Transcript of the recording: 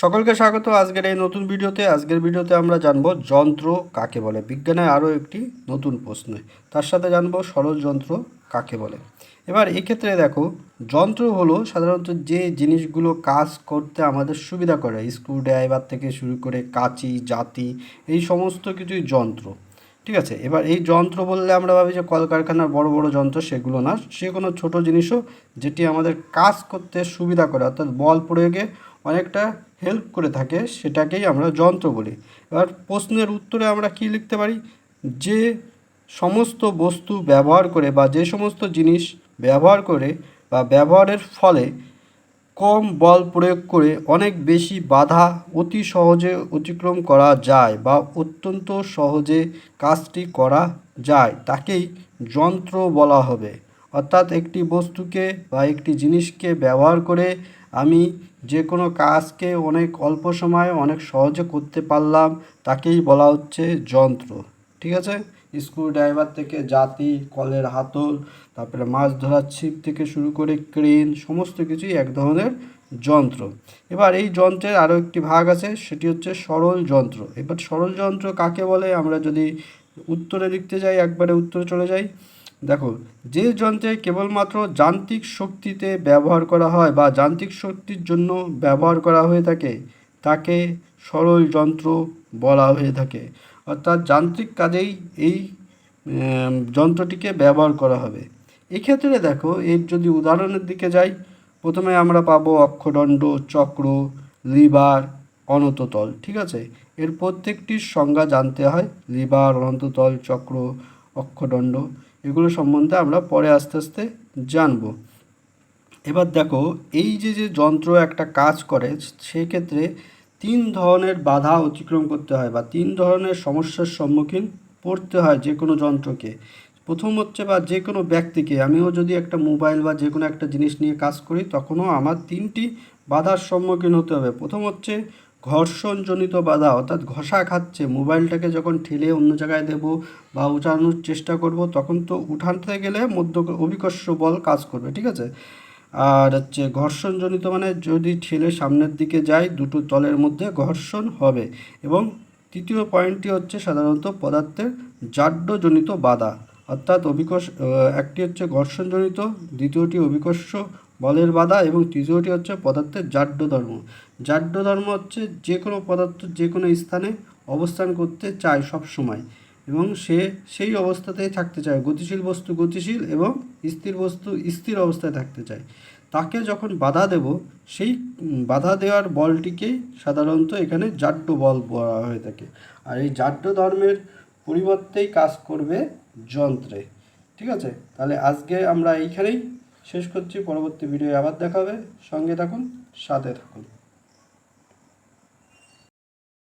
সকলকে স্বাগত। আজকের এই নতুন ভিডিওতে, আজকের ভিডিওতে আমরা জানব যন্ত্র কাকে বলে? বিজ্ঞানের আরও একটি নতুন প্রশ্ন। তার সাথে জানব সরল যন্ত্র কাকে বলে? এবার এক্ষেত্রে দেখো, যন্ত্র হলো সাধারণত যে জিনিসগুলো কাজ করতে আমাদের সুবিধা করে স্ক্রু ড্রাইভার থেকে শুরু করে কাঁচি, জাতি, এই সমস্ত কিছুই যন্ত্র। ঠিক আছে? এবার এই যন্ত্র বললে আমরা ভাবি যে কলকারখানার বড় বড় যন্ত্র সেগুলো না সে কোনো ছোটো জিনিসও যেটি আমাদের কাজ করতে সুবিধা করে, অর্থাৎ বল প্রয়োগে অনেকটা হেল্প করে থাকে, সেটাকেই আমরা যন্ত্র বলি। এবার প্রশ্নের উত্তরে আমরা কি লিখতে পারি? যে সমস্ত বস্তু ব্যবহার করে বা যে সমস্ত জিনিস ব্যবহার করে বা ব্যবহারের ফলে কম বল প্রয়োগ করে অনেক বেশি বাধা অতি সহজে অতিক্রম করা যায় বা অত্যন্ত সহজে কাজটি করা যায়, তাকেই যন্ত্র বলা হবে। অর্থাৎ একটি বস্তুকে বা একটি জিনিসকে ব্যবহার করে আমি যে কোনো কাজকে অনেক অল্প সময়ে অনেক সহজে করতে পারলাম, তাকেই বলা হচ্ছে যন্ত্র। ঠিক আছে? স্ক্রু ড্রাইভার থেকে জাতি, কলের হাতল, তারপরে মাছ ধরার ছিপ থেকে শুরু করে ক্রেন, সমস্ত কিছুই এক ধরনের যন্ত্র। এবার এই যন্ত্রের আরও একটি ভাগ আছে, সেটি হচ্ছে সরল যন্ত্র। এবার সরল যন্ত্র কাকে বলে? আমরা যদি উত্তরে লিখতে যাই, একবারে উত্তরে চলে যাই। দেখো, যে যন্ত্রে কেবলমাত্র যান্ত্রিক শক্তিতে ব্যবহার করা হয় বা যান্ত্রিক শক্তির জন্য ব্যবহার করা হয়ে থাকে, তাকে সরল যন্ত্র বলা হয়ে থাকে। অর্থাৎ যান্ত্রিক কাজেই এই যন্ত্রটিকে ব্যবহার করা হবে। এক্ষেত্রে দেখো, এর যদি উদাহরণের দিকে যাই, প্রথমে আমরা পাবো অক্ষদণ্ড, চক্র, লিভার, অনন্ততল, ঠিক আছে? এর প্রত্যেকটির সংজ্ঞা জানতে হয়, লিভার, অনন্ততল, চক্র, অক্ষদণ্ড। এগুলো সম্বন্ধে আমরা পরে আস্তে আস্তে জানব। এবার দেখো, এই যে যে যন্ত্র একটা কাজ করে সেই ক্ষেত্রে তিন ধরনের বাধা অতিক্রম করতে হয় বা তিন ধরনের সমস্যার সম্মুখীন পড়তে হয় যে কোনো যন্ত্রকে। প্রথম হচ্ছে বা যে কোনো ব্যক্তিকে, আমিও যদি একটা মোবাইল বা যে কোনো একটা জিনিস নিয়ে কাজ করি, তখনও আমার তিনটি বাধার সম্মুখীন হতে হবে। প্রথম হচ্ছে ঘর্ষণজনিত বাধা, অর্থাৎ ঘষা খাচ্ছে, মোবাইলটাকে যখন ঠেলে অন্য জায়গায় দেব বা উঠানোর চেষ্টা করব, তখন তো উঠাতে গেলে মধ্য অভিকর্ষ বল কাজ করবে, ঠিক আছে? আর হচ্ছে ঘর্ষণজনিত মানে যদি ঠেলে সামনের দিকে যায় দুটো তলের মধ্যে ঘর্ষণ হবে। এবং তৃতীয় পয়েন্টটি হচ্ছে সাধারণত পদার্থের জাড্যজনিত বাধা, অর্থাৎ অভিকর্ষ একটি হচ্ছে ঘর্ষণজনিত, দ্বিতীয়টি অভিকর্ষ বলের বাধা এবং তৃতীয়টি হচ্ছে পদার্থের জাড্য ধর্ম জাড্য ধর্ম হচ্ছে যে কোনো পদার্থ যে কোনো স্থানে অবস্থান করতে চায় সব সময় এবং সে সেই অবস্থাতেই থাকতে চায়। গতিশীল বস্তু গতিশীল এবং স্থির বস্তু স্থির অবস্থায় থাকতে চায়। তাকে যখন বাধা দেব, সেই বাধা দেওয়ার বলটিকেই সাধারণত এখানে জাড্য বল বলা হয়ে থাকে। আর এই জাড্য ধর্মের পরিবর্তেই কাজ করবে যন্ত্রে। ঠিক আছে? তাহলে আজকে আমরা এইখানেই শেষ করছি। পরবর্তী ভিডিও আবার দেখাবে। সঙ্গে থাকুন সাথে থাকুন।